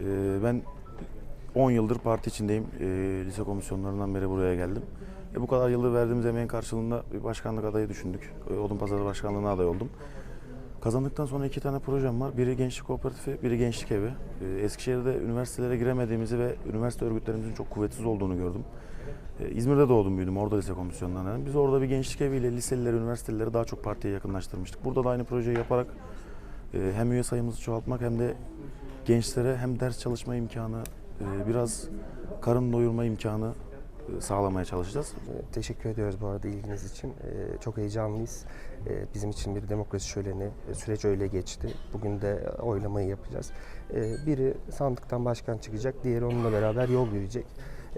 Ee, ben 10 yıldır parti içindeyim. Ee, lise komisyonlarından beri buraya geldim. E, bu kadar yıldır verdiğimiz emeğin karşılığında bir başkanlık adayı düşündük. E, Odunpazarı Başkanlığı'na aday oldum. Kazandıktan sonra iki tane projem var. Biri Gençlik Kooperatifi, biri Gençlik Evi. Ee, Eskişehir'de üniversitelere giremediğimizi ve üniversite örgütlerimizin çok kuvvetsiz olduğunu gördüm. Ee, İzmir'de doğdum büyüdüm, orada lise komisyonlarından. Biz orada bir gençlik eviyle liselileri, üniversiteleri daha çok partiye yakınlaştırmıştık. Burada da aynı projeyi yaparak e, hem üye sayımızı çoğaltmak hem de gençlere hem ders çalışma imkanı, e, biraz karın doyurma imkanı e, sağlamaya çalışacağız. Ee, Teşekkür ediyoruz bu arada ilginiz için. Çok heyecanlıyız. Bizim için bir demokrasi şöleni, e, süreç öyle geçti. Bugün de oylamayı yapacağız. Biri sandıktan başkan çıkacak, diğeri onunla beraber yol yürüyecek.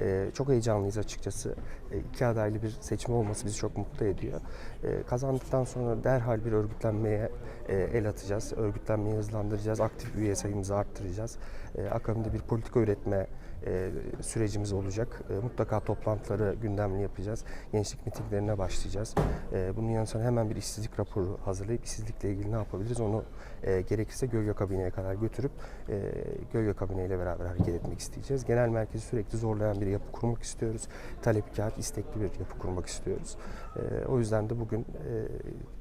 Ee, Çok heyecanlıyız açıkçası. Ee, İki adaylı bir seçim olması bizi çok mutlu ediyor. Ee, Kazandıktan sonra derhal bir örgütlenmeye e, el atacağız. Örgütlenmeyi hızlandıracağız. Aktif üye sayımızı arttıracağız. Ee, Akabinde bir politika üretme e, sürecimiz olacak. E, Mutlaka toplantıları gündemli yapacağız. Gençlik mitinglerine başlayacağız. E, Bunun yanı sıra hemen bir işsizlik raporu hazırlayıp işsizlikle ilgili ne yapabiliriz onu e, gerekirse gölge kabineye kadar götürüp e, gölge kabineyle beraber hareket etmek isteyeceğiz. Genel merkezi sürekli zorlayan bir yapı kurmak istiyoruz. Talepkar, istekli bir yapı kurmak istiyoruz. E, O yüzden de bugün e,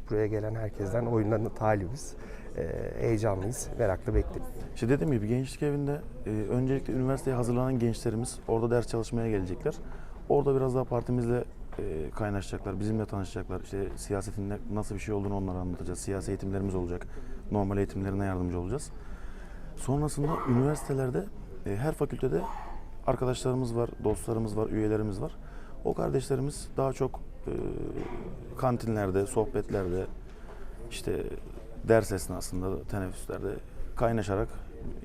buraya gelen herkesten oyunlarını talibiz. E, Heyecanlıyız, merakla bekliyoruz. İşte dediğim gibi gençlik evinde e, öncelikle üniversiteye hazırlanan gençlerimiz orada ders çalışmaya gelecekler. Orada biraz daha partimizle e, kaynaşacaklar, bizimle tanışacaklar. İşte siyasetin ne- nasıl bir şey olduğunu onlara anlatacağız. Siyasi eğitimlerimiz olacak. Normal eğitimlerine yardımcı olacağız. Sonrasında üniversitelerde e, her fakültede arkadaşlarımız var, dostlarımız var, üyelerimiz var. O kardeşlerimiz daha çok kantinlerde, sohbetlerde, işte ders esnasında, teneffüslerde kaynaşarak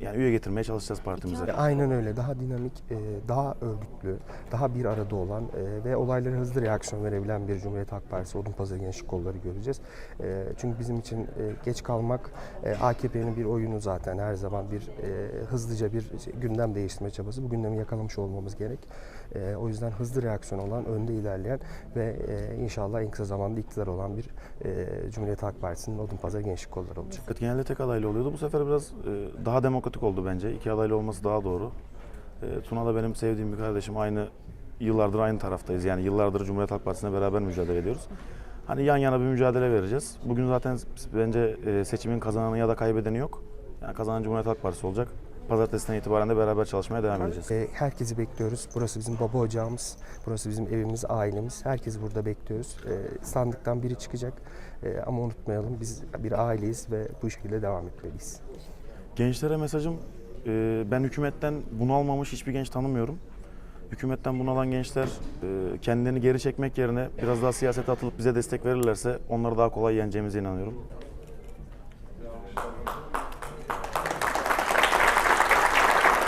yani üye getirmeye çalışacağız partimize. Aynen öyle. Daha dinamik, e, daha örgütlü, daha bir arada olan e, ve olaylara hızlı reaksiyon verebilen bir Cumhuriyet Halk Partisi Odunpazarı Gençlik Kolları göreceğiz. E, Çünkü bizim için geç kalmak AKP'nin bir oyunu zaten her zaman bir hızlıca bir gündem değiştirme çabası. Bu gündemi yakalamış olmamız gerek. O yüzden hızlı reaksiyon olan, önde ilerleyen ve inşallah en kısa zamanda iktidar olan bir Cumhuriyet Halk Partisi'nin Odunpazarı Gençlik Kolları olacak. Evet, genelde tek adaylı oluyordu. Bu sefer biraz e, demokratik oldu bence. İki adaylı olması daha doğru. E, Tuna da benim sevdiğim bir kardeşim. Aynı yıllardır aynı taraftayız. Yani yıllardır Cumhuriyet Halk Partisi'ne beraber mücadele ediyoruz. Hani yan yana bir mücadele vereceğiz. Bugün zaten bence e, seçimin kazananı ya da kaybedeni yok. Yani kazanan Cumhuriyet Halk Partisi olacak. Pazartesinden itibaren de beraber çalışmaya devam edeceğiz. E, Herkesi bekliyoruz. Burası bizim baba ocağımız, burası bizim evimiz, ailemiz. Herkesi burada bekliyoruz. E, Sandıktan biri çıkacak ama unutmayalım biz bir aileyiz ve bu şekilde devam etmeliyiz. Gençlere mesajım, e, ben hükümetten bunalmamış hiçbir genç tanımıyorum. Hükümetten bunalan gençler e, kendilerini geri çekmek yerine biraz daha siyasete atılıp bize destek verirlerse onları daha kolay yeneceğimize inanıyorum.